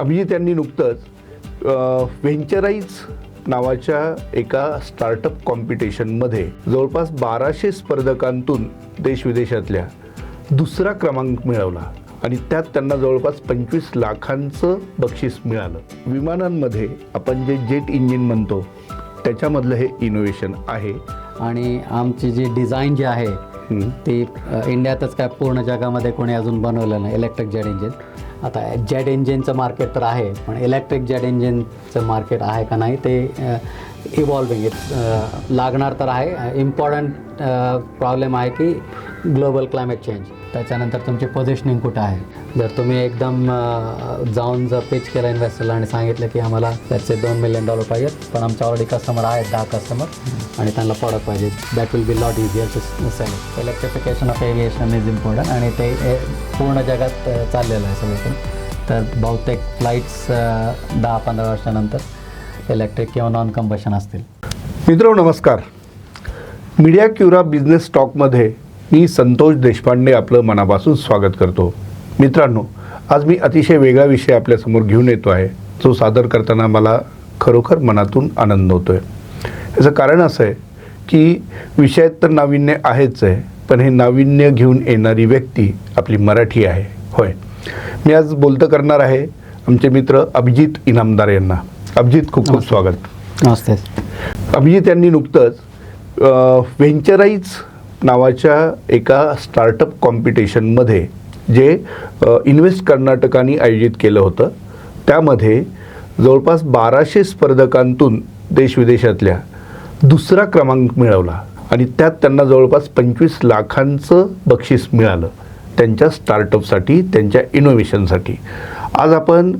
अभिजित यांनी नुकतंच व्हेंचराईज नावाच्या एका स्टार्टअप कॉम्पिटिशनमध्ये जवळपास बाराशे स्पर्धकांतून देशविदेशातल्या दुसरा क्रमांक मिळवला आणि त्यात त्यांना जवळपास पंचवीस लाखांचं बक्षीस मिळालं. विमानांमध्ये आपण जे जेट इंजिन म्हणतो त्याच्यामधलं हे इनोव्हेशन आहे. आणि आमची जी डिझाईन जी आहे. ती इंडियातच काय पूर्ण जगामध्ये कोणी अजून बनवलं नाही इलेक्ट्रिक जेट इंजिन आता जेट इंजिनचं मार्केट तर आहे पण इलेक्ट्रिक जेट इंजिनचं मार्केट आहे का नाही ते इव्हॉल्विंग लागणार तर आहे. इम्पॉर्टंट प्रॉब्लेम आहे की ग्लोबल क्लायमेट चेंज त्याच्यानंतर तुमची पोझिशनिंग कुठं आहे? जर तुम्ही एकदम जाऊन जर पिच केलं इन्व्हेस्टरला आणि सांगितलं की आम्हाला त्याचे दोन मिलियन डॉलर पाहिजेत पण आमच्या ऑलरेडी कस्टमर आहेत दहा कस्टमर आणि त्यांना प्रॉडक्ट पाहिजे. That will be lot easier to sell electrification of aviation is important आणि ते ए, पूर्ण जगात चाललेलं आहे सगळीकडे तर बहुतेक फ्लाईट्स दहा पंधरा वर्षानंतर इलेक्ट्रिक किंवा नॉन कंबशन असतील. मित्र नमस्कार. मीडिया क्युरा बिझनेस स्टॉकमध्ये मी संतोष देशपांडे आपलं मनापासून स्वागत करतो. मित्रांनो आज मी अतिशय वेगळा विषय आपल्यासमोर घेऊन येतो आहे जो सादर करताना मला खरोखर मनातून आनंद होतो आहे याचं कारण असं आहे की विषयात तर नाविन्य आहेच आहे पण हे नाविन्य घेऊन येणारी व्यक्ती आपली मराठी आहे. होय. मी आज बोलतं करणार आहे आमचे मित्र अभिजित इनामदार यांना. अभिजित खूप खूप. स्वागत. नमस्ते. अभिजित यांनी नुकतंच व्हेंचराईज नावाच्या एका स्टार्टअप कॉम्पिटिशनमध्ये जे इन्व्हेस्ट कर्नाटकाने आयोजित केलं होतं त्यामध्ये जवळपास बाराशे स्पर्धकांतून देशविदेशातल्या दुसरा क्रमांक मिळवला आणि त्यात त्यांना जवळपास पंचवीस लाखांचं बक्षीस मिळालं त्यांच्या स्टार्टअपसाठी त्यांच्या इनोव्हेशनसाठी आज आपण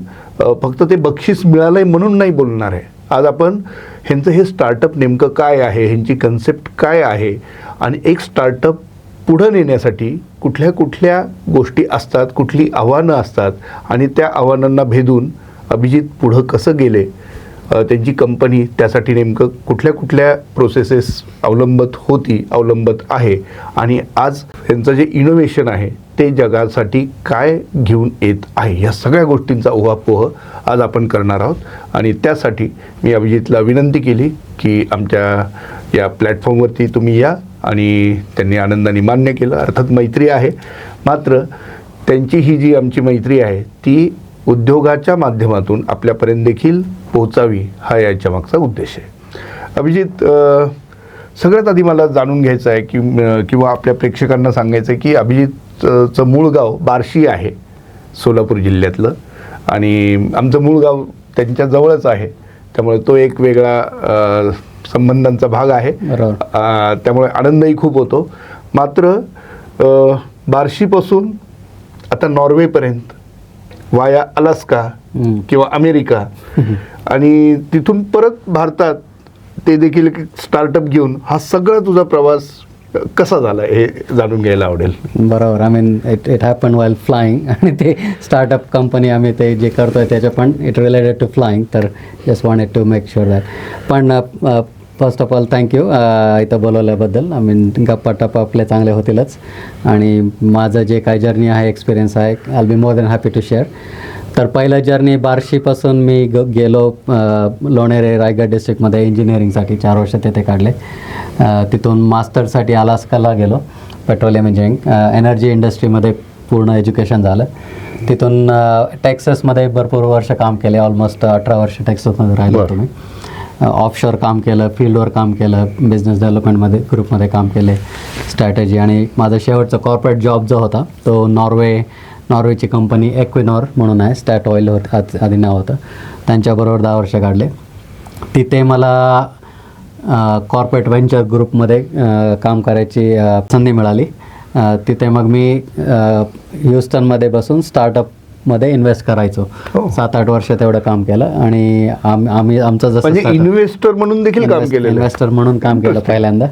फक्त ते बक्षीस मिळालं आहे म्हणून नाही बोलणार आहे. आज आपण ह्यांचं हे स्टार्टअप नेमकं काय आहे ह्यांची कन्सेप्ट काय आहे आणि एक स्टार्टअप पुढं नेण्यासाठी कुठल्या कुठल्या गोष्टी असतात कुठली आव्हानं असतात आणि त्या आव्हानांना भेदून अभिजित पुढं कसं गेले त्यांची कंपनी त्यासाठी नेमकं कुठल्या कुठल्या प्रोसेसेस अवलंबत होती अवलंबत आहे आणि आज त्यांचं जे इनोव्हेशन आहे ते जगासाठी काय घेऊन येत आहे या सगळ्या गोष्टींचा उहापोह आज आपण करणार आहोत. आणि त्यासाठी मी अभिजितला विनंती केली की आमच्या या प्लॅटफॉर्मवरती तुम्ही या. आणि त्यांनी आनंदाने मान्य केलं अर्थात मैत्री आहे. मात्र त्यांची ही जी आमची मैत्री आहे ती उद्योगाच्या माध्यमातून आपल्यापर्यंत देखील पोहोचावी हा याच्या मागचा उद्देश आहे. अभिजित सगळ्यात आधी मला जाणून घ्यायचं आहे की किंवा आपल्या प्रेक्षकांना सांगायचं आहे की अभिजितचं मूळ गाव बार्शी आहे सोलापूर जिल्ह्यातलं. आणि आमचं मूळ गाव त्यांच्या जवळच आहे. त्यामुळे तो एक वेगळा संबंधांचा भाग आहे. त्यामुळे आनंदही खूप होतो. मात्र बार्शीपासून आता नॉर्वेपर्यंत वाया अलास्का. किंवा अमेरिका आणि तिथून परत भारतात ते देखील स्टार्टअप घेऊन हा सगळा तुझा प्रवास कसा झाला हे जाणून घ्यायला आवडेल. बरोबर. I mean it it happen while flying आणि ते स्टार्टअप कंपनी आम्ही ते जे करतोय त्याच्या पण इट रिलेटेड टू फ्लाईंग तर just wanted to make sure that पण first of all thank you इथं बोलवल्याबद्दल. आय मीन गप्पा टप्पा आपले चांगले होतीलच. आणि माझं जे काय जर्नी आहे एक्सपिरियन्स आहे I be more than happy to share तर पहिलं जर्नी बार्शीपासून मी ग गेलो अ, लोणेरे रायगड डिस्ट्रिक्टमध्ये इंजिनिअरिंगसाठी चार वर्ष तिथे काढले. अ, तिथून मास्टरसाठी अलास्काला गेलो पेट्रोलियम इंजिनिअरिंग एनर्जी इंडस्ट्रीमध्ये पूर्ण एज्युकेशन झालं. तिथून टेक्सासमध्ये भरपूर वर्ष काम केले ऑलमोस्ट अठरा वर्ष टेक्सासमध्ये राहिलो. तुम्ही ऑफशोअर काम केलं फील्डवर काम केलं बिझनेस डेव्हलपमेंटमध्ये ग्रुपमध्ये काम केले स्ट्रॅटेजी आणि माझा शेवटचा कॉर्पोरेट जॉब जो होता तो नॉर्वे नॉर्वेची कंपनी एक्विनॉर म्हणून आहे स्टॅट ऑइल होत आधी नाव होतं. त्यांच्याबरोबर दहा वर्ष काढले. तिथे मला कॉर्पोरेट व्हेंचर ग्रुपमध्ये काम करायची संधी मिळाली. तिथे मग मी ह्युस्टनमध्ये बसून स्टार्टअपमध्ये इन्व्हेस्ट करायचो. हो. सात आठ वर्ष तेवढं काम केलं आणि आम- आम्ही आमचं जसं म्हणजे इन्व्हेस्टर म्हणून देखील काम आहे. इन्व्हेस्टर म्हणून काम केलं पहिल्यांदा.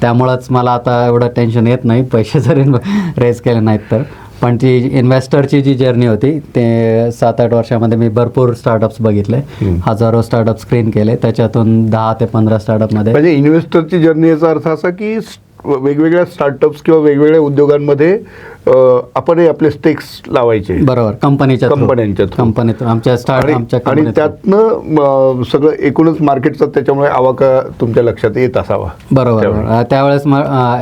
त्यामुळंच मला आता एवढं टेन्शन येत नाही. पैसे जरी रेज केले नाहीत तर. पण ती इन्व्हेस्टरची जी जर्नी होती ते सात आठ वर्षामध्ये मी भरपूर स्टार्टअप्स बघितले. हजारो स्टार्टअप स्क्रीन केले. त्याच्यातून दहा ते पंधरा स्टार्टअपमध्ये म्हणजे इन्व्हेस्टरची जर्नी याचा अर्थ असा की वेगवेगळ्या स्टार्टअप्स किंवा वेगवेगळ्या उद्योगांमध्ये अ, आपणही आपले स्टेक्स लावायचे. बरोबर. कंपनीच्या कंपन्यांच्या. कंपनीत आमच्या स्टार्ट आणि. त्यातनं सगळं एकूणच मार्केटचा त्याच्यामुळे आवाका तुमच्या लक्षात येत असावा. बरोबर त्यावेळेस.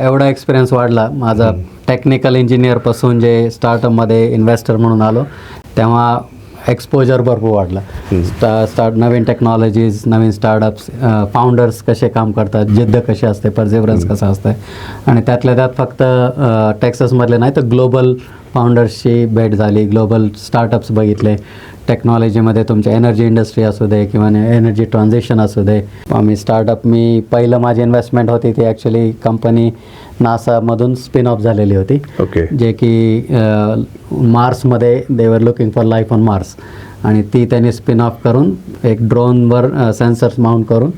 एवढा एक्सपिरियन्स वाढला. माझा टेक्निकल इंजिनियरपासून जे स्टार्टअपमध्ये इन्व्हेस्टर म्हणून आलो तेव्हा एक्सपोजर भरपूर वाढला. स्टा स्टार्ट नवीन टेक्नॉलॉजीज नवीन स्टार्टअप्स फाउंडर्स कसे काम करतात जिद्द कशी असते परझेवरन्स कसं असतं आणि त्यातल्या त्यात फक्त टेक्सासमधले नाही तर ग्लोबल फाउंडर्सची भेट झाली ग्लोबल स्टार्टअप्स बघितले टेक्नॉलॉजीमध्ये तुमच्या एनर्जी इंडस्ट्री असू दे किंवा एनर्जी ट्रान्झिशन असू दे. आम्ही स्टार्टअप मी पहिलं माझी इन्व्हेस्टमेंट होती ती ॲक्च्युली कंपनी नासामधून स्पिन ऑफ झालेली होती. ओके जे की मार्समध्ये they're looking for life on Mars आणि ती त्यांनी स्पिन ऑफ करून एक ड्रोनवर सेन्सर्स माउंट करून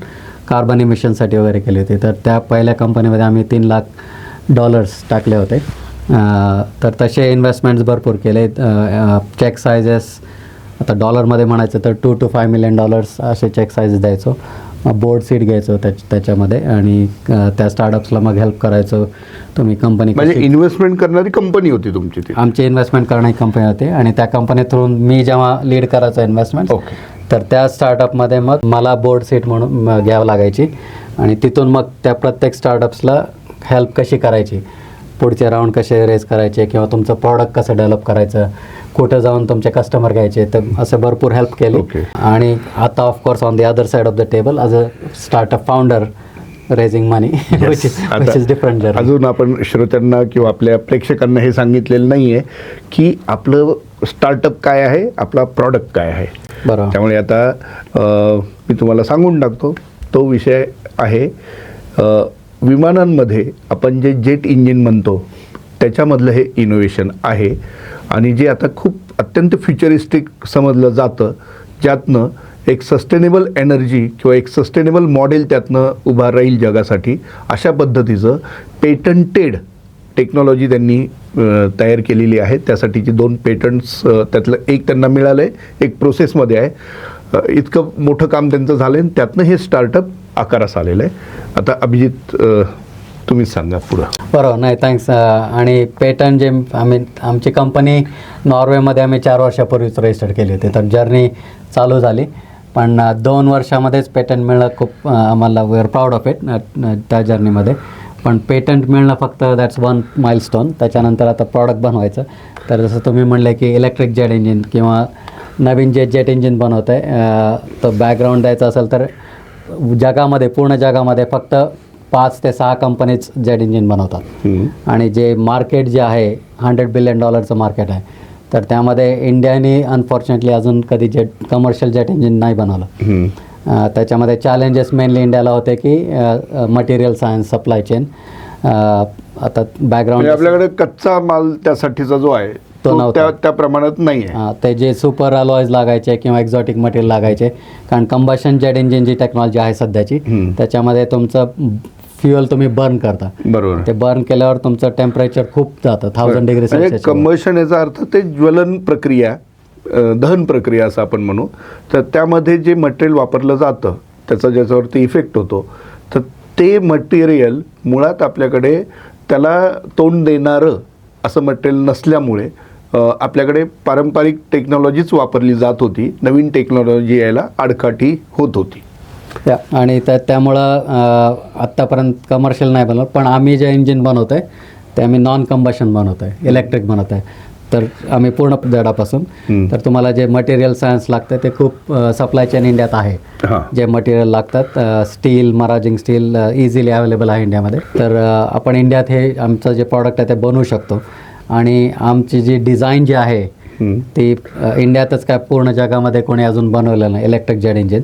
कार्बन इमिशनसाठी वगैरे केली होती. तर त्या पहिल्या कंपनीमध्ये आम्ही तीन लाख डॉलर्स टाकले होते. तर तसे इन्व्हेस्टमेंट्स भरपूर केले चेक सायझेस आता डॉलरमध्ये म्हणायचं तर two two five million dollars असे चेक साईज द्यायचो. बोर्ड सीट घ्यायचो त्याच त्याच्यामध्ये आणि त्या स्टार्टअप्सला मग हेल्प करायचो. तुम्ही कंपनी म्हणजे इन्व्हेस्टमेंट करणारी कंपनी होती तुमची ती. आमची इन्व्हेस्टमेंट करणारी कंपनी होती आणि त्या कंपनी थ्रू मी जेव्हा लीड करायचो इन्व्हेस्टमेंट ओके तर त्या स्टार्टअपमध्ये मग मला बोर्ड सीट म्हणून घ्यावं लागायची. आणि तिथून मग त्या प्रत्येक स्टार्टअप्सला हेल्प कशी करायची? पुढचे राऊंड कसे रेस करायचे किंवा तुमचं प्रॉडक्ट कसं डेव्हलप करायचं कुठं जाऊन तुमचे कस्टमर घ्यायचे तर असं भरपूर हेल्प केली. आणि आता of course on the other side of the table as a startup founder raising money is different अजून आपण श्रोत्यांना किंवा आपल्या प्रेक्षकांना हे सांगितलेलं नाहीये की आपलं स्टार्टअप काय आहे आपला प्रॉडक्ट काय आहे. बरोबर. त्यामुळे आता मी तुम्हाला सांगून टाकतो तो विषय आहे विमानांमध्ये आपण जे जेट इंजिन म्हणतो त्याच्यामधलं हे इनोव्हेशन आहे. आणि जे आता खूप अत्यंत फ्युचरिस्टिक समजलं जातं ज्यातनं एक सस्टेनेबल एनर्जी किंवा एक सस्टेनेबल मॉडेल त्यातनं उभा राहील जगासाठी अशा पद्धतीचं पेटंटेड टेक्नॉलॉजी त्यांनी तयार केलेली आहे. त्यासाठीची दोन पेटंट्स त्यातलं एक त्यांना मिळालं आहे एक प्रोसेसमध्ये आहे. इतकं मोठं काम त्यांचं झालं आहे त्यातनं हे स्टार्टअप आकारास आलेलं आहे आता अभिजित तुम्हीच सांगा पुढं. बरोबर. नाही थँक्स आणि पेटंट जे आम्ही आमची कंपनी नॉर्वेमध्ये आम्ही चार वर्षापूर्वीच रजिस्टर केली होती. तर जर्नी चालू झाली. पण दोन वर्षामध्येच पेटंट मिळणं खूप आम्हाला we are proud of it त्या जर्नीमध्ये पण पेटंट मिळणं फक्त दॅट्स वन माइलस्टोन त्याच्यानंतर आता प्रॉडक्ट बनवायचं. तर जसं तुम्ही म्हणलं की इलेक्ट्रिक जेट इंजिन किंवा नवीन जे जेट इंजिन बनवतं आहे तर बॅकग्राऊंड द्यायचं असेल तर जगामध्ये पूर्ण जगामध्ये फक्त पाच ते सहा कंपनीज जेट इंजिन बनवतात. आणि जे मार्केट जे आहे हंड्रेड बिलियन डॉलरचं मार्केट आहे तर त्यामध्ये इंडियाने अनफॉर्च्युनेटली अजून कधी जेट कमर्शियल जेट इंजिन नाही बनवलं. त्याच्यामध्ये चॅलेंजेस मेनली इंडियाला होते की मटेरियल सायन्स सप्लाय चेन आता बॅकग्राऊंड म्हणजे आपल्याकडे कच्चा माल त्यासाठीचा जो आहे तो नव्हता. त्या त्या प्रमाणात नाही आहे हां ते जे सुपर अलॉयज लागायचे किंवा एक्झॉटिक मटेरियल लागायचे कारण कंबशन जेट इंजिन जी टेक्नॉलॉजी आहे सध्याची हम्म. त्याच्यामध्ये तुमचं फ्युअल तुम्ही बर्न करता. बरोबर. ते बर्न केल्यावर तुमचं टेम्परेचर खूप जातं थाउजंड डिग्री म्हणजे सेल्सिअस कंबशन याचा अर्थ ते ज्वलन प्रक्रिया अ, दहन प्रक्रिया असं आपण म्हणू. तर त्यामध्ये जे मटेरियल वापरलं जातं त्याचा ज्याच्यावरती इफेक्ट होतो तर ते मटेरियल मुळात आपल्याकडे त्याला तोंड देणारं असं मटेरियल नसल्यामुळे आपल्याकडे पारंपरिक टेक्नॉलॉजीच वापरली जात होती. नवीन टेक्नॉलॉजी यायला आडकाठी होत होती. त्या आणि त्या त्यामुळं आत्तापर्यंत कमर्शियल नाही बनवलं पण आम्ही जे इंजिन बनवतो आहे ते आम्ही नॉन कंबशन बनवतो आहे इलेक्ट्रिक बनवतो आहे तर आम्ही पूर्ण जडापासून हम्म. तर तुम्हाला जे मटेरियल सायन्स लागतं ते खूप सप्लाय चेन इंडियात आहे. जे मटेरियल लागतात steel maraging steel easily available आहे इंडियामध्ये तर आपण इंडियात हे आमचं जे प्रॉडक्ट आहे ते बनवू शकतो. आणि आमची जी डिझाईन जी आहे. ती इंडियातच काय पूर्ण जगामध्ये कोणी अजून बनवलेलं नाही इलेक्ट्रिक जेट इंजिन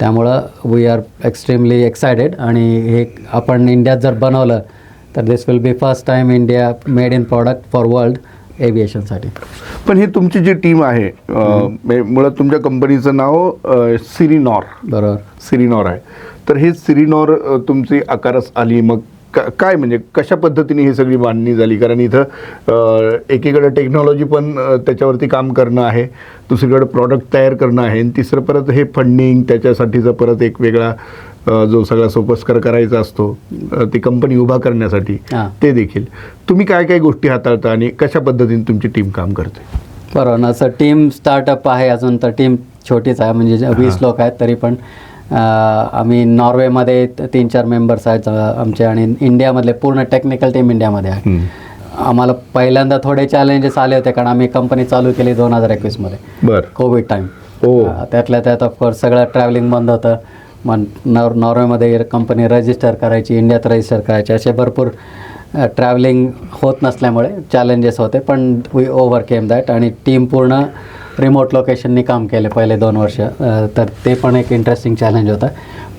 त्यामुळं वी आर एक्स्ट्रीमली एक्सायटेड आणि हे आपण इंडियात जर बनवलं तर this will be first time India made in product for world एव्हिएशनसाठी पण ही तुमची जी टीम आहे मुळात तुमच्या कंपनीचं नाव सिरिनॉर बरोबर. सिरिनॉर आहे. तर हे सिरिनॉर तुमची आकारच आली मग का- काय म्हणजे कशा पद्धतीने ही सगळी मांडणी झाली? कारण इथं एकीकडे टेक्नॉलॉजी पण त्याच्यावरती काम करणं आहे दुसरीकडे प्रॉडक्ट तयार करणं आहे आणि तिसरं परत हे फंडिंग त्याच्यासाठीचा परत एक वेगळा जो सगळा सोपस्कर करायचा असतो ती कंपनी उभा करण्यासाठी. ते देखील. तुम्ही काय काय गोष्टी हाताळता आणि कशा पद्धतीने तुमची टीम काम करते? बरोबर असं टीम स्टार्टअप आहे अजून तर टीम छोटीच आहे म्हणजे वीस लोक आहेत तरी पण. आम्ही नॉर्वेमध्ये तीन चार मेंबर्स आहेत आमचे आणि इंडियामधले पूर्ण टेक्निकल टीम इंडियामध्ये आहे. आम्हाला पहिल्यांदा थोडे चॅलेंजेस आले होते कारण आम्ही कंपनी चालू केली दोन हजार एकवीसमध्ये. बर. कोविड टाईम हो त्यातल्या त्यात ऑफकोर्स सगळं ट्रॅव्हलिंग बंद होतं. मग नॉर नॉर्वेमध्ये कंपनी रजिस्टर करायची इंडियात रजिस्टर करायची. असे भरपूर ट्रॅव्हलिंग होत नसल्यामुळे चॅलेंजेस होते पण वी ओव्हर केम दॅट आणि टीम पूर्ण रिमोट लोकेशननी काम केले पहिले दोन वर्ष. तर ते पण एक इंटरेस्टिंग चॅलेंज होतं.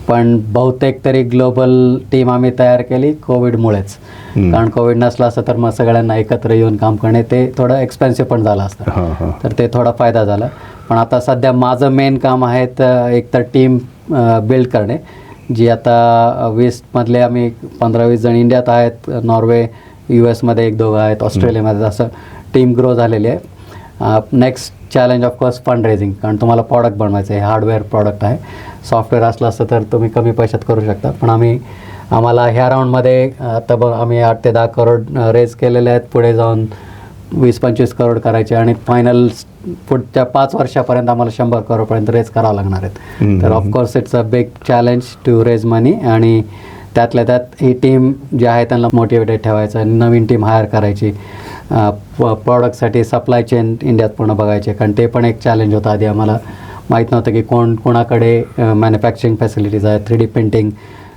पण बहुतेक तरी ग्लोबल टीम आम्ही तयार केली कोविडमुळेच. कारण कोविड नसलं असतं तर मग सगळ्यांना एकत्र येऊन काम करणे ते थोडं एक्सपेन्सिव्ह पण झालं असतं. तर ते थोडा फायदा झाला. पण आता सध्या माझं मेन काम आहे तर एक तर टीम बिल्ड करणे. जी आता वीसमधले आम्ही पंधरा वीस जण इंडियात आहेत नॉर्वे यू एसमध्ये एक दोघं आहेत ऑस्ट्रेलियामध्ये असं टीम ग्रो झालेली आहे. Next challenge of course fund raising कारण तुम्हाला प्रॉडक्ट बनवायचं आहे हार्डवेअर प्रॉडक्ट आहे. सॉफ्टवेअर असलं असतं तर तुम्ही कमी पैशात करू शकता. पण आम्ही आम्हाला ह्या राऊंडमध्ये आता बघ आम्ही आठ ते दहा करोड रेज केलेले आहेत. पुढे जाऊन वीस पंचवीस करोड करायचे आणि फायनल पुढच्या पाच वर्षापर्यंत आम्हाला शंभर करोडपर्यंत रेज करावं लागणार आहेत. तर of course it's a big challenge to raise money आणि त्यातल्या त्यात ही टीम जी आहे त्यांना मोटिवेटेड ठेवायचं नवीन टीम हायर करायची. प्रॉडक्टसाठी सप्लाय चेन इंडियात पूर्ण बघायचे. कारण ते पण एक चॅलेंज होतं आधी आम्हाला. माहीत नव्हतं की कोण कोणाकडे मॅन्युफॅक्चरिंग फॅसिलिटीज आहेत. Three D printing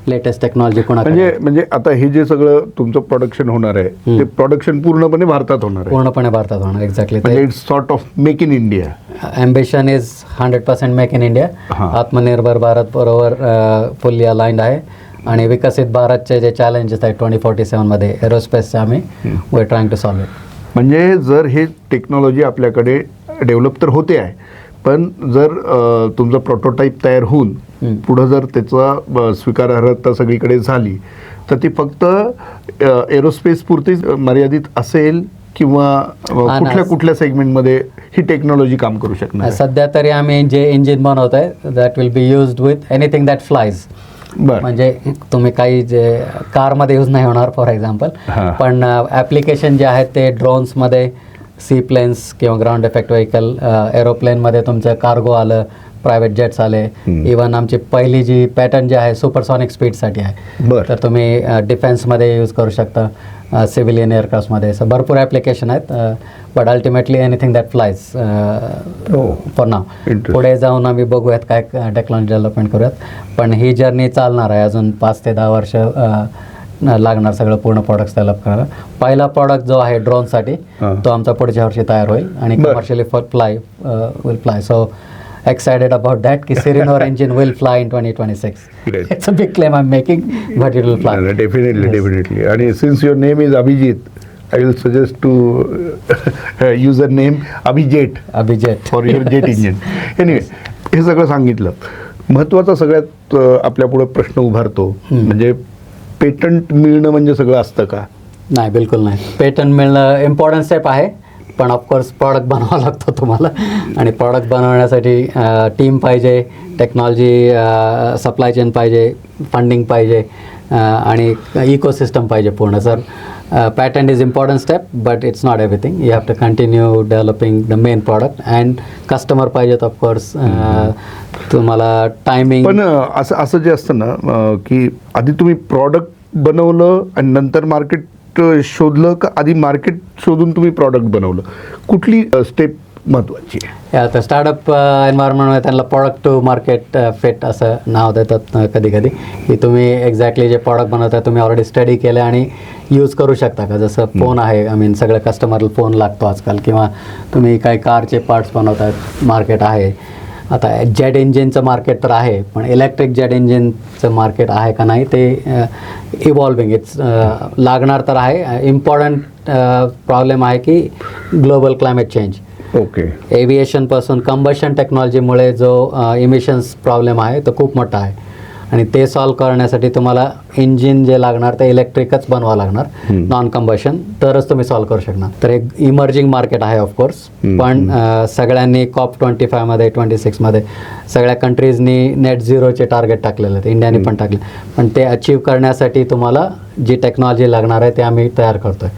latest technology कोणाकडे म्हणजे म्हणजे आता हे जे सगळं तुमचं प्रोडक्शन होणार आहे ते प्रोडक्शन पूर्णपणे भारतात होणार आहे. पूर्णपणे भारतात होणार exactly it's sort of make in India ambition is hundred percent make in India. आत्मनिर्भर भारत बरोबर फुल्ली अलाइंड आहे. आणि विकसित भारतचे जे चॅलेंजेस आहेत ट्वेंटी फोर्टी सेवनमध्ये एरोस्पेसचे आम्ही we trying to solve it म्हणजे जर हे टेक्नॉलॉजी आपल्याकडे डेव्हलप तर होते आहे पण जर तुमचं प्रोटोटाईप तयार होऊन. पुढं जर त्याचा स्वीकारार्हता सगळीकडे झाली तर ती फक्त एरोस्पेस पुरतीच मर्यादित असेल किंवा. कुठल्या कुठल्या सेगमेंटमध्ये ही टेक्नॉलॉजी काम करू शकणार? सध्या तरी आम्ही जे इंजिन बनवत आहे that will be used with anything that flies म्हणजे तुम्ही काही जे कारमध्ये यूज नाही होणार फॉर एक्झाम्पल. पण ॲप्लिकेशन जे आहेत ते ड्रोन्समध्ये सी प्लेन्स किंवा ग्राउंड इफेक्ट व्हेकल एरोप्लेनमध्ये तुमचं कार्गो आलं प्रायव्हेट जेट्स आले. इवन आमची पहिली जी पॅटर्न जी आहे सुपरसॉनिक स्पीडसाठी आहे. बरं. तर तुम्ही डिफेन्समध्ये यूज करू शकता. सिव्हिलियन एअरक्राफ्टमध्ये असं भरपूर ॲप्लिकेशन आहेत but ultimately anything that flies for now. पुढे जाऊन आम्ही बघूयात काय टेक्नॉलॉजी डेव्हलपमेंट करूयात पण ही जर्नी चालणार आहे अजून पाच ते दहा वर्ष लागणार सगळं पूर्ण प्रॉडक्ट्स डेव्हलप करायला पहिला प्रॉडक्ट जो आहे ड्रोनसाठी. तो आमचा पुढच्या वर्षी तयार होईल आणि. Commercially for fly will fly so excited about that की Sirinor engine will fly in twenty twenty six Great. It's a big claim I making but it will fly definitely definitely आणि since your name is Abhijit I will suggest to use a name Abhijet Abhijet for your jet engine anyway हे सगळं सांगितलं. महत्त्वाचा सगळ्यात अ, आपल्यापुढे प्रश्न उभारतो. म्हणजे patent मिळणं म्हणजे सगळं असतं का? नाही बिलकुल नाही. पेटंट मिळणं इम्पॉर्टंट स्टेप आहे. पण ऑफकोर्स प्रॉडक्ट बनवावा लागतो तुम्हाला. आणि प्रॉडक्ट बनवण्यासाठी टीम पाहिजे टेक्नॉलॉजी सप्लाय चेन पाहिजे फंडिंग पाहिजे आणि इकोसिस्टम पाहिजे पूर्ण. Sir pattern is important step but it's not everything you have to continue developing the main product and customer पाहिजेत ऑफकोर्स तुम्हाला टायमिंग पण असं असं जे असतं ना की आधी तुम्ही प्रॉडक्ट बनवलं आणि नंतर मार्केट शोधलं का? आधी मार्केट शोधून तुम्ही प्रॉडक्ट बनवलं. कुठली स्टेप आहे? या तर स्टार्टअप एन्व्हायरमेंटमध्ये त्यांना प्रॉडक्ट टू मार्केट फिट असं नाव देतात कधी कधी की तुम्ही एक्झॅक्टली जे प्रॉडक्ट बनवताय तुम्ही ऑलरेडी स्टडी केलं आणि यूज करू शकता का? जसं फोन आहे आय मीन सगळ्या कस्टमरला फोन लागतो आजकाल. किंवा तुम्ही काही कारचे पार्ट्स बनवतायत मार्केट आहे. आता जेट इंजिनचं मार्केट तर आहे पण इलेक्ट्रिक जेट इंजिनचं मार्केट आहे का नाही ते इव्हॉल्विंग इट्स लागणार तर आहे. इम्पॉर्टंट प्रॉब्लेम आहे की ग्लोबल क्लायमेट चेंज ओके एव्हिएशनपासून कंबशन टेक्नॉलॉजीमुळे जो इमिशन्स प्रॉब्लेम आहे तो खूप मोठा आहे. आणि ते सॉल्व करण्यासाठी तुम्हाला इंजिन जे लागणार ते इलेक्ट्रिकच बनवावं लागणार. नॉन कंबशन तरच तुम्ही सॉल्व करू शकणार. तर एक इमर्जिंग मार्केट आहे ऑफकोर्स. पण सगळ्यांनी कॉप ट्वेंटी फायमध्ये ट्वेंटी सिक्समध्ये सगळ्या कंट्रीजनी नेट झिरोचे टार्गेट टाकलेले आहेत. इंडियाने पण टाकले. पण ते अचीव करण्यासाठी तुम्हाला जी टेक्नॉलॉजी लागणार आहे ते आम्ही तयार करतोय.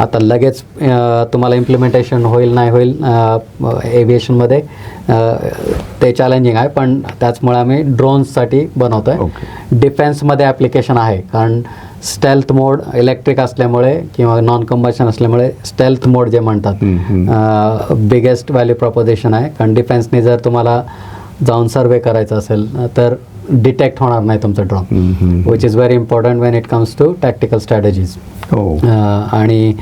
आता लगेच तुम्हाला इम्प्लिमेंटेशन होईल नाही होईल एव्हिएशनमध्ये ते चॅलेंजिंग आहे पण त्याचमुळे आम्ही ड्रोन्ससाठी बनवतो आहे Okay. डिफेन्समध्ये ॲप्लिकेशन आहे कारण स्टेल्थ मोड इलेक्ट्रिक असल्यामुळे किंवा नॉन कंबशन असल्यामुळे स्टेल्थ मोड जे म्हणतात बिगेस्ट व्हॅल्यू प्रपोजिशन आहे. कारण डिफेन्सने जर तुम्हाला जाऊन सर्वे करायचं असेल तर डिटेक्ट होणार नाही तुमचं हम्म. Which is very important when it comes to tactical strategies आणि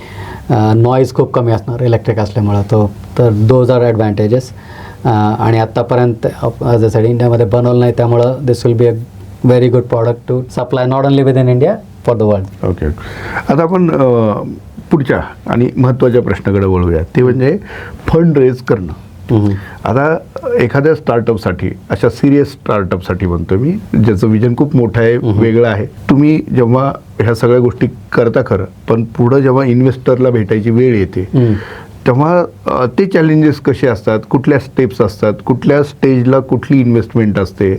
नॉईज खूप कमी असणार इलेक्ट्रिक असल्यामुळं. तो तर दोज आर ॲडव्हान्टेजेस आणि आत्तापर्यंत जसं इंडियामध्ये बनवलं नाही त्यामुळं this will be a very good product to supply not only within India for the world okay आता आपण पुढच्या आणि महत्त्वाच्या प्रश्नाकडे वळूया ते म्हणजे फंड रेज करणं. आता एखाद्या स्टार्टअपसाठी अशा सिरियस स्टार्टअपसाठी म्हणतो मी ज्याचं विजन खूप मोठं आहे वेगळं आहे तुम्ही जेव्हा ह्या सगळ्या गोष्टी करता खरं पण पुढं जेव्हा इन्व्हेस्टरला भेटायची वेळ येते तेव्हा ते चॅलेंजेस कसे असतात कुठल्या स्टेप्स असतात कुठल्या स्टेजला कुठली इन्व्हेस्टमेंट असते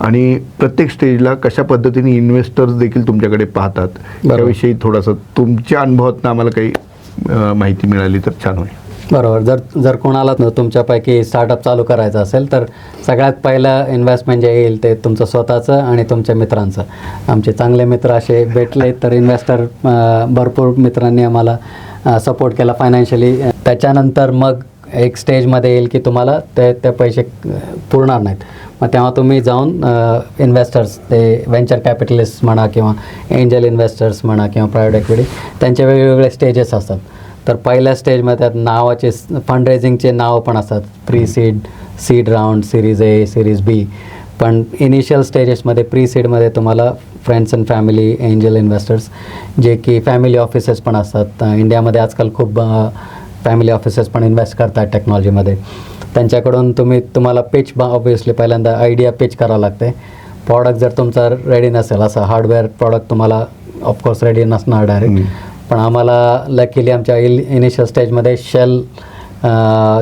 आणि प्रत्येक स्टेजला कशा पद्धतीने इन्व्हेस्टर्स देखील तुमच्याकडे पाहतात बरोबर. याविषयी थोडंसं तुमच्या अनुभवातनं आम्हाला काही माहिती मिळाली तर छान होईल. बरोबर. जर जर कोणाला तुमच्यापैकी स्टार्टअप चालू करायचं असेल तर सगळ्यात पहिलं इन्व्हेस्टमेंट जे येईल ते तुमचं स्वतःचं आणि तुमच्या मित्रांचं. आमचे चांगले मित्र असे भेटले तर इन्व्हेस्टर भरपूर मित्रांनी आम्हाला सपोर्ट केला फायनान्शियली त्याच्यानंतर मग एक स्टेजमध्ये येईल की तुम्हाला ते ते पैसे पुरणार नाहीत. मग तेव्हा तुम्ही जाऊन इन्व्हेस्टर्स ते व्हेंचर कॅपिटलिस्ट म्हणा किंवा एंजल इन्व्हेस्टर्स म्हणा किंवा प्रायव्हेट इक्विटी त्यांचे वेगवेगळे स्टेजेस असतात. तर पहिल्या स्टेजमध्ये त्यात नावाचे फंडरेझिंगचे नावं पण असतात. Pre seed seed round series A series B पण इनिशियल स्टेजेसमध्ये प्री सीडमध्ये तुम्हाला friends and family angel investors जे की फॅमिली ऑफिसेस पण असतात. इंडियामध्ये आजकाल खूप फॅमिली ऑफिसेस पण इन्व्हेस्ट करतात टेक्नॉलॉजीमध्ये त्यांच्याकडून तुम्ही तुम्हाला पिच ऑब्वियसली पहिल्यांदा आयडिया पिच करावं लागते. प्रॉडक्ट जर तुमचा रेडी नसेल असं हार्डवेअर प्रॉडक्ट तुम्हाला ऑफकोर्स रेडी नसणार डायरेक्ट पण आम्हाला लकीली आमच्या इल इनिशियल स्टेजमध्ये शेल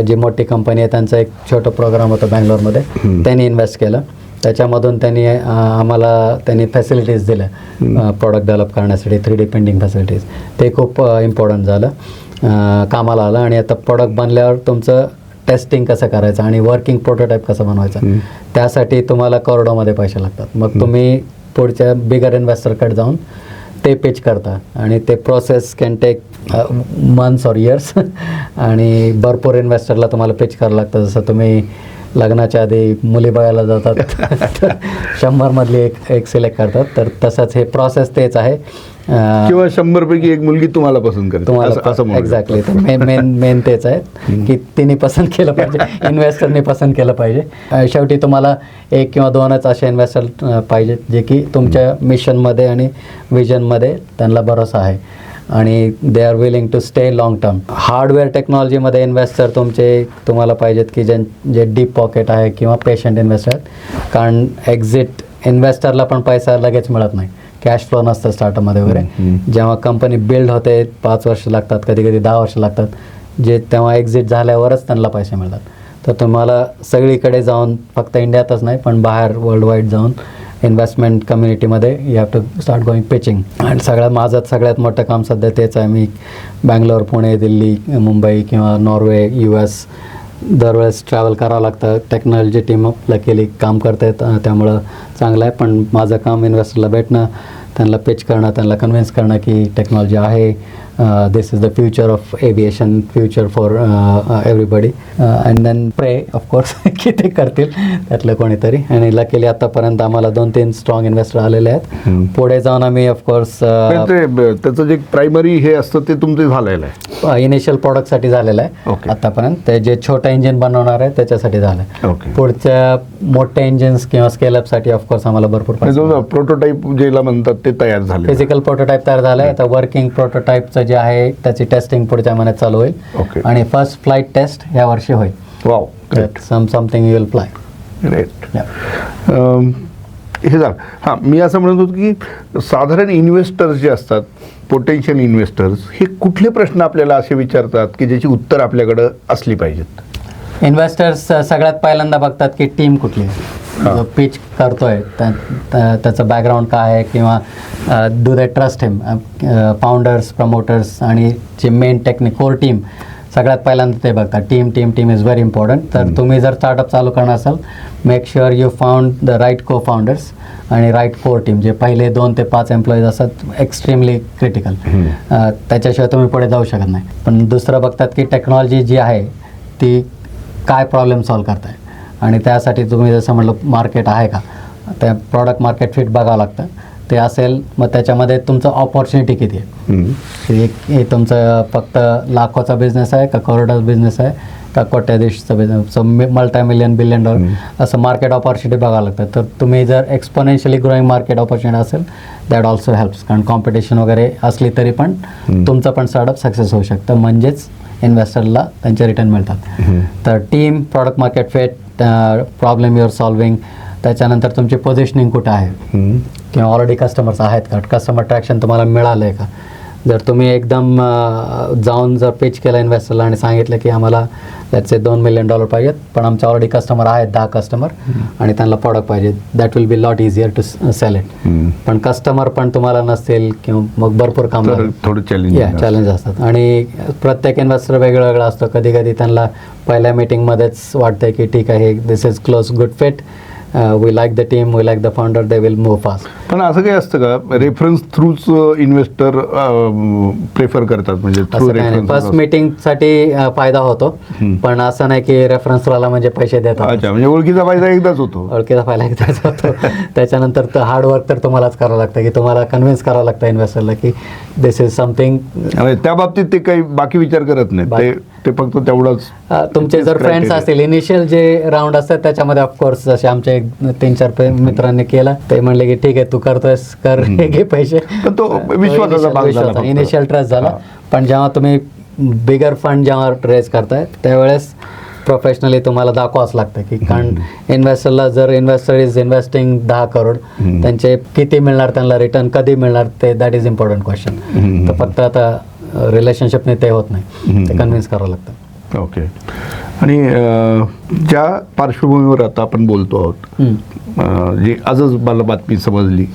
जी मोठी कंपनी आहे त्यांचा एक छोटं प्रोग्राम होता बँगलोरमध्ये. त्यांनी इन्व्हेस्ट केलं. त्याच्यामधून त्यांनी आम्हाला त्यांनी फॅसिलिटीज दिल्या प्रॉडक्ट डेव्हलप करण्यासाठी थ्री डी प्रिंटिंग फॅसिलिटीज ते खूप इम्पॉर्टंट झालं. कामाला आलं आणि आता प्रॉडक्ट बनल्यावर तुमचं टेस्टिंग कसं करायचं आणि वर्किंग प्रोटोटाईप कसं बनवायचं त्यासाठी तुम्हाला करोडोमध्ये पैसे लागतात. मग तुम्ही पुढच्या बिगर इन्व्हेस्टरकडे जाऊन ते पिच करता. आणि ते process can take months or years आणि भरपूर इन्व्हेस्टरला तुम्हाला पिच करावं लागतं. जसं तुम्ही लग्नाच्या आधी मुली बघायला जातात. तर शंभरमधली एक एक सिलेक्ट करतात. तर तसंच हे प्रोसेस तेच आहे. किंवा शंभर पैकी एक मुलगी तुम्हाला पसंत करते. तुम्हाला. एक्झॅक्टली मेन मेन मेन तेच आहे की तिने पसंत केलं पाहिजे. इन्व्हेस्टरने पसंत केलं पाहिजे. शेवटी तुम्हाला एक किंवा दोनच असे इन्व्हेस्टर पाहिजेत जे की तुमच्या मिशनमध्ये आणि विजनमध्ये त्यांना भरोसा आहे. आणि they are willing to stay long term hardware टेक्नॉलॉजीमध्ये इन्व्हेस्टर तुमचे तुम्हाला पाहिजेत की ज्यां जे डीप पॉकेट आहे किंवा पेशंट इन्व्हेस्टर आहेत. कारण एक्झिट इन्व्हेस्टरला पण पैसा लगेच मिळत नाही. कॅश फ्लो नसतं स्टार्टअपमध्ये वगैरे. जेव्हा कंपनी बिल्ड होते पाच वर्ष लागतात कधी कधी दहा वर्ष लागतात जे तेव्हा एक्झिट झाल्यावरच त्यांना पैसे मिळतात. तर तुम्हाला सगळीकडे जाऊन फक्त इंडियातच नाही पण बाहेर वर्ल्ड वाईड जाऊन investment कम्युनिटीमध्ये you have to start going pitching आणि सगळ्यात माझं सगळ्यात मोठं काम सध्या तेच आहे. मी बँगलोर पुणे दिल्ली मुंबई किंवा नॉर्वे यू एस दरवेळेस ट्रॅव्हल करावं लागतं. टेक्नॉलॉजी टीम केली काम करतायत त्यामुळं चांगलं आहे. पण माझं काम इन्व्हेस्टरला भेटणं त्यांना पिच करणं त्यांना कन्व्हिन्स करणं की टेक्नॉलॉजी आहे. This is the future of aviation future for everybody and then pray of course की ते करतील. त्यातलं कोणीतरी. आणि लकीली आतापर्यंत आम्हाला दोन तीन स्ट्रॉंग इन्व्हेस्टर आलेले आहेत. पुढे जाऊन आम्ही ऑफकोर्स ब- त्याचं जे प्रायमरी हे असतं ते तुमचं झालेलं आहे. इनिशियल प्रोडक्टसाठी झालेलं आहे. आतापर्यंत ते जे छोटं इंजिन बनवणार आहे त्याच्यासाठी झालं आहे. ओके पुढच्या मोठ्या इंजिन्स किंवा स्केलअपसाठी ऑफकोर्स आम्हाला भरपूर प्रोटोटाईप ज्याला म्हणतात ते तयार झाले फिजिकल प्रोटोटाईप तयार झालं आहे आता वर्किंग प्रोटोटाईपचं जे आहे त्याची टेस्टिंग पुढच्या महिन्यात चालू होईल. ओके आणि फर्स्ट फ्लाईट टेस्ट या वर्षी होईल. Wow some something you will fly great हे झालं. हां मी असं म्हणत होतो की साधारण इन्व्हेस्टर्स जे असतात पोटेन्शियल इन्व्हेस्टर्स हे कुठले प्रश्न आपल्याला असे विचारतात की ज्याची उत्तर आपल्याकडं असली पाहिजेत? इन्व्हेस्टर्स सगळ्यात पहिल्यांदा बघतात की टीम कुठली? जो पिच करतोय त्या- त्या- त्याचं बॅकग्राऊंड काय आहे किंवा do they trust him founders promoters आणि जे मेन टेक्निक कोर टीम सगळ्यात पहिल्यांदा ते बघतात. Team team team is very important तर तुम्ही जर स्टार्टअप चालू करणार असाल make sure you found the right cofounders आणि राईट कोर टीम जे पहिले दोन ते पाच एम्प्लॉईज असतात एक्स्ट्रीमली क्रिटिकल त्याच्याशिवाय तुम्ही पुढे जाऊ शकत नाही. पण दुसरं बघतात की टेक्नॉलॉजी जी आहे ती काय प्रॉब्लेम सॉल्व करताय? आणि त्यासाठी तुम्ही जसं म्हटलं मार्केट आहे का? त्या प्रॉडक्ट मार्केट फिट बघावं लागतं. ते असेल मग त्याच्यामध्ये तुमचं ऑपॉर्च्युनिटी किती आहे? एक हे तुमचं फक्त लाखोचा बिझनेस आहे का करोडा बिझनेस आहे का कोट्याधीशचा business multi million billion dollar असं मार्केट ऑपॉर्च्युनिटी बघावं लागतं. तर तुम्ही जर एक्सपोनेन्शियली ग्रोईंग मार्केट ऑपॉर्च्युनिटी असेल दॅट ऑल्सो हेल्प्स कारण कॉम्पिटिशन वगैरे असली तरी पण तुमचं पण स्टार्टअप सक्सेस होऊ शकतं. म्हणजेच इन्व्हेस्टरला त्यांचे रिटर्न मिळतात. तर team product market fit problem your solving त्याच्यानंतर तुमची पोझिशनिंग कुठं आहे. किंवा ऑलरेडी कस्टमर्स आहेत का? कस्टमर ट्रॅक्शन तुम्हाला मिळालं आहे का? जर तुम्ही एकदम जाऊन जर पिच केलं इन्व्हेस्टरला आणि सांगितलं की आम्हाला त्याचे दोन मिलियन डॉलर पाहिजेत पण आमचे ऑलरेडी कस्टमर आहेत दहा कस्टमर आणि त्यांना प्रॉडक्ट पाहिजे that will be lot easier to sell it. पण कस्टमर पण तुम्हाला नसतील किंवा मग भरपूर काम थोडं चॅलेंज चॅलेंज असतात. आणि प्रत्येक इन्व्हेस्टर वेगळं वेगळं असतं. कधी कधी त्यांना पहिल्या मीटिंगमध्येच वाटतंय की ठीक आहे this is close good fit we like the team we like the founder they will move fast पण असं काही असतं का? रेफरन्स थ्रूच इन्व्हेस्टर प्रेफर करतात म्हणजे थ्रू असं काही नाही. फर्स्ट रेफरन्स मीटिंगसाठी फायदा होतो. पण असं नाही की रेफरन्सवाला म्हणजे पैसे देतात. अच्छा म्हणजे ओळखीचा फायदा एकदाच होतो. ओळखीचा फायदा एकदाच होतो. त्याच्यानंतर तर हार्डवर्क तर तुम्हालाच करावं लागतं की तुम्हाला कन्व्हिन्स करावं लागतं इन्व्हेस्टरला की दिस इज समथिंग त्या बाबतीत ते काही बाकी विचार करत नाही ते ते फक्त तेवढंच. तुमचे जर फ्रेंड्स. असतील इनिशियल जे राऊंड असतात त्याच्यामध्ये ऑफकोर्स जसे आमचे एक तीन चार मित्रांनी केलं ते म्हणले की ठीक आहे तू करतोयस कर हे घे पैसे. तो विश्वासाचा भाग झाला फक्त. इनिशियल ट्रस्ट झाला. पण जेव्हा तुम्ही बिगर फंड जेव्हा रेज करताय त्यावेळेस प्रोफेशनली तुम्हाला दाखवावंच लागतं की कारण इन्व्हेस्टरला जर इन्व्हेस्टर इज इन्व्हेस्टिंग दहा करोड त्यांचे किती मिळणार त्यांना रिटर्न कधी मिळणार ते दॅट इज इम्पॉर्टंट क्वेश्चन. तर फक्त आता रिलेशनशिपने ते होत नाही. ते कन्व्हिन्स करावं लागतं. ओके आणि ज्या पार्श्वभूमीवर आता आपण बोलतो आहोत जी आजच मला बातमी समजली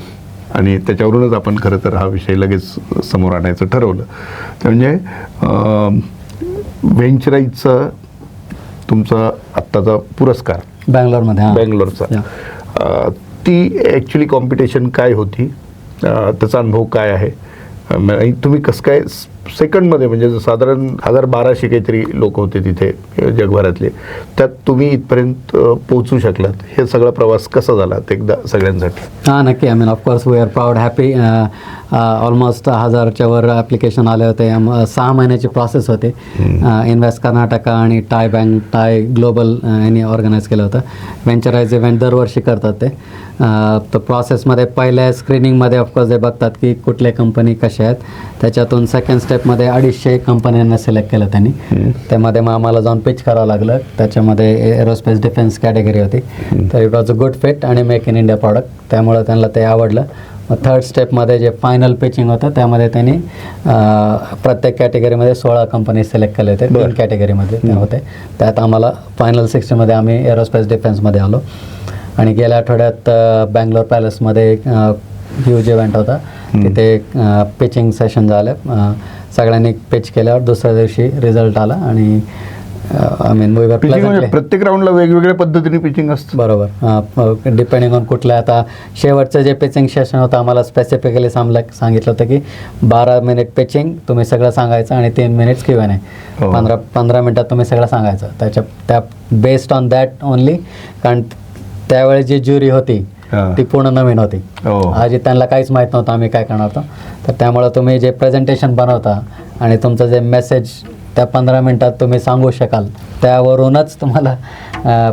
आणि त्याच्यावरूनच आपण खरं तर हा विषय लगेच समोर आणायचं ठरवलं. ते म्हणजे व्हेंचराईजचा तुमचा आत्ताचा पुरस्कार. बँगलोरमध्ये बँगलोरचा. ती ॲक्च्युली कॉम्पिटिशन काय होती? त्याचा अनुभव काय आहे? तुम्ही कसं काय सेकंडमध्ये म्हणजे साधारण हजार बाराशे काहीतरी लोक होते तिथे जगभरातले. त्यात तुम्ही इथपर्यंत पोहोचू शकलात. हे सगळा प्रवास कसा झाला एकदा सगळ्यांसाठी? हां नक्की. I mean of course we are proud happy almost हजारच्या वर ॲप्लिकेशन आले होते. सहा महिन्याची प्रोसेस होते. इन्व्हेस्ट कर्नाटका आणि टाय बँक टाय ग्लोबल यांनी ऑर्गनाईज केलं होतं. व्हेंचराईज इव्हेंट दरवर्षी करतात ते. तर प्रोसेसमध्ये पहिल्या स्क्रीनिंगमध्ये ऑफकोर्स ते बघतात की कुठल्या कंपनी कशा आहेत. त्याच्यातून सेकंड स्टेपमध्ये अडीचशे कंपन्यांना सिलेक्ट केलं त्यांनी. त्यामध्ये मग आम्हाला जाऊन पिच करावं लागलं. त्याच्यामध्ये एरोस्पेस डिफेन्स कॅटेगरी होती. तर it was a good fit आणि मेक इन इंडिया प्रॉडक्ट त्यामुळे त्यांना ते आवडलं. थर्ड स्टेपमध्ये जे फायनल पिचिंग होतं त्यामध्ये त्यांनी प्रत्येक कॅटेगरीमध्ये सोळा कंपनी सिलेक्ट केले होते. तीन कॅटेगरीमध्ये ते होते. त्यात आम्हाला फायनल सिक्स्टीमध्ये आम्ही एरोस्पेस डिफेन्समध्ये आलो. आणि गेल्या आठवड्यात बँगलोर पॅलेसमध्ये एक ह्यूज इव्हेंट होता. तिथे पिचिंग सेशन झालं. सगळ्यांनी पिच केल्यावर दुसऱ्या दिवशी रिझल्ट आला. आणि आय मीन वी पिचिंग म्हणजे प्रत्येक राऊंडला वेगवेगळ्या पद्धतीने पिचिंग असतं बरोबर डिपेंडिंग ऑन कुठल्या आता शेवटचं जे पिचिंग सेशन होतं आम्हाला स्पेसिफिकली सांगलं सांगितलं होतं की बारा मिनिट पिचिंग तुम्ही सगळं सांगायचं आणि तीन मिनिट्स किंवा नाही हो. पंधरा पंधरा मिनिटात तुम्ही सगळं सांगायचं त्याच्या त्या बेस्ड ऑन दॅट ओनली कारण त्यावेळेस जी ज्युरी होती. ती पूर्ण नवीन होती हो. आधी त्यांना काहीच माहीत नव्हतं आम्ही काय करणार होतो तर त्यामुळं तुम्ही जे प्रेझेंटेशन बनवता आणि तुमचं जे मेसेज त्या पंधरा मिनटात तुम्ही सांगू शकाल. त्यावरूनच तुम्हाला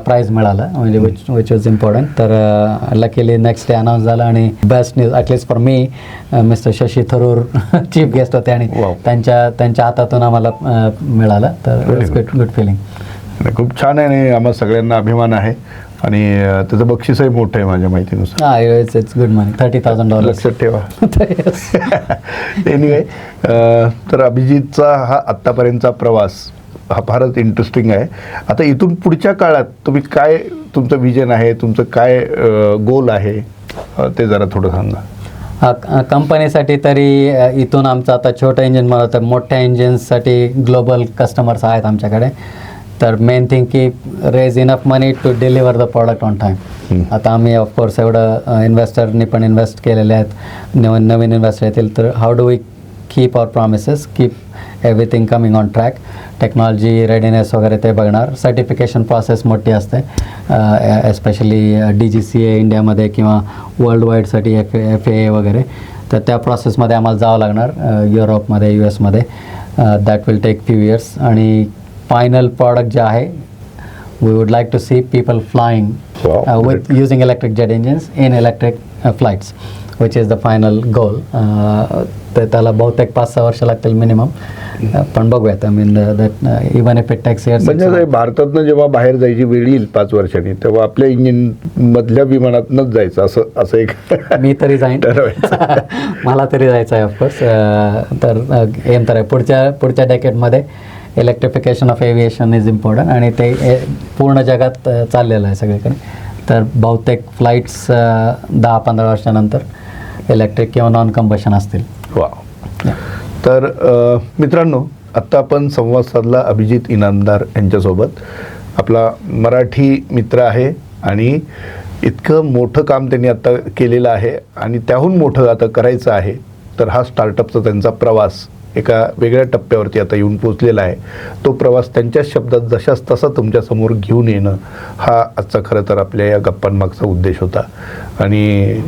प्राईज मिळालं म्हणजे विच विच वॉज इम्पॉर्टंट तर लकीली नेक्स्ट डे अनाऊन्स झालं आणि best news at least for me mister Shashi Tharoor chief guest होते आणि. त्यांच्या त्यांच्या हातातून आम्हाला मिळालं. तर गुड गुड फिलिंग खूप छान आहे आणि आम्हा सगळ्यांना अभिमान आहे. आणि त्याचं बक्षीसही मोठं आहे माझ्या माहितीनुसार. हा it's it's good money thirty thousand dollars लक्षात ठेवा. एनिवे तर अभिजितचा हा आत्तापर्यंतचा प्रवास हा फारच इंटरेस्टिंग आहे. आता इथून पुढच्या काळात तुम्ही काय तुमचं विजन आहे तुमचं काय गोल आहे? ते जरा थोडं सांगा. कंपनीसाठी तरी इथून आमचं आता छोटं इंजिन मला तर मोठ्या इंजिन्ससाठी ग्लोबल कस्टमर्स आहेत आमच्याकडे. तर मेन थिंग की raise enough money to deliver the product on time. आता आम्ही ऑफकोर्स एवढं इन्व्हेस्टरनी पण इन्व्हेस्ट केलेले आहेत. नवीन नवीन इन्व्हेस्टर येतील. तर how do we keep our promises keep everything coming on track technology readiness वगैरे ते बघणार. सर्टिफिकेशन प्रोसेस मोठी असते. Especially D G C A इंडियामध्ये किंवा वर्ल्ड वाईडसाठी एफ एफ ए वगैरे. तर त्या प्रोसेसमध्ये आम्हाला जावं लागणार युरोपमध्ये यू एसमध्ये that will take few years आणि फायनल प्रॉडक्ट जे आहे we would like to see people flying Wow, uh, with using electric jet engines in electric uh, flights which is the final goal. Uh, त्याला बहुतेक पाच सहा वर्ष लागतील minimum पण बघूयात I mean that even if it takes म्हणजे years भारतातनं जेव्हा बाहेर जायची वेळ येईल पाच वर्षांनी तेव्हा आपल्या इंजिन मधल्या विमानातनंच जायचं असं असं एक मी तरी जाईन. मला तरी जायचं आहे ऑफकोर्स तर एम तर आहे पुढच्या पुढच्या डेकेटमध्ये electrification of aviation is important आणि ते पूर्ण जगात चाललेलं आहे सगळीकडे. तर बहुतेक फ्लाईट्स दहा पंधरा वर्षानंतर इलेक्ट्रिक किंवा नॉन कंबशन असतील वा तर मित्रांनो आत्ता आपण संवाद साधला अभिजित इनामदार यांच्यासोबत. आपला मराठी मित्र आहे आणि इतकं मोठं काम त्यांनी आता केलेलं आहे आणि त्याहून मोठं आता करायचं आहे तर हा स्टार्टअपचा त्यांचा प्रवास एका वेगळ्या टप्प्यावरती आता येऊन पोचलेला आहे. तो प्रवास त्यांच्या शब्दात जशाच तसा तुमच्यासमोर घेऊन येणं हा आजचा खरं तर आपल्या या गप्पांमागचा उद्देश होता. आणि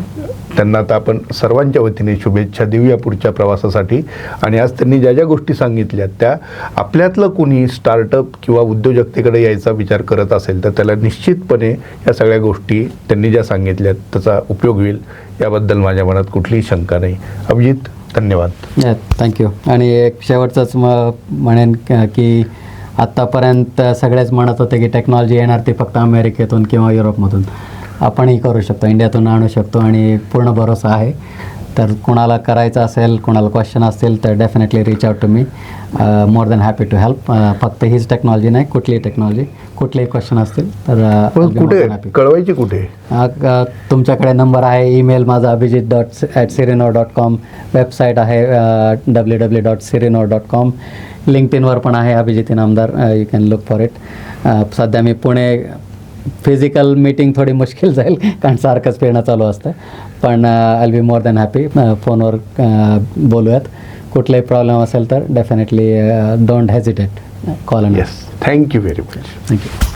त्यांना आता आपण सर्वांच्या वतीने शुभेच्छा देऊया पुढच्या प्रवासासाठी. आणि आज त्यांनी ज्या ज्या गोष्टी सांगितल्या त्या आपल्यातलं कोणी स्टार्टअप किंवा उद्योजकतेकडे यायचा विचार करत असेल तर त्याला निश्चितपणे या सगळ्या गोष्टी त्यांनी ज्या सांगितल्या त्याचा उपयोग होईल. याबद्दल माझ्या मनात कुठलीही शंका नाही. अभिजित धन्यवाद. थँक्यू आणि एक शेवटचंच म म्हणेन की आत्तापर्यंत सगळेच म्हणत होते की टेक्नॉलॉजी येणार ती फक्त अमेरिकेतून किंवा युरोपमधून. आपणही करू शकतो इंडियातून आणू शकतो आणि पूर्ण भरोसा आहे. तर कुणाला करायचं असेल कुणाला क्वेश्चन असतील तर definitely reach out to me more than happy to help फक्त हीच टेक्नॉलॉजी नाही कुठलीही टेक्नॉलॉजी कुठलेही क्वेश्चन असतील तर कुठे. कळवायची कुठे क- तुमच्याकडे नंबर आहे ईमेल माझा Abhijit dot at Sirino dot com website आहे W W dot Sirino dot com लिंक्डइनवर पण आहे Abhijit Inamdar. You can look for it सध्या मी पुणे फिजिकल मीटिंग थोडी मुश्किल जाईल कारण सारखंच फिरणं चालू असतं. पण I be more than happy फोनवर बोलूयात. कुठलाही प्रॉब्लेम असेल तर definitely don't hesitate call and yes thank you very much thank you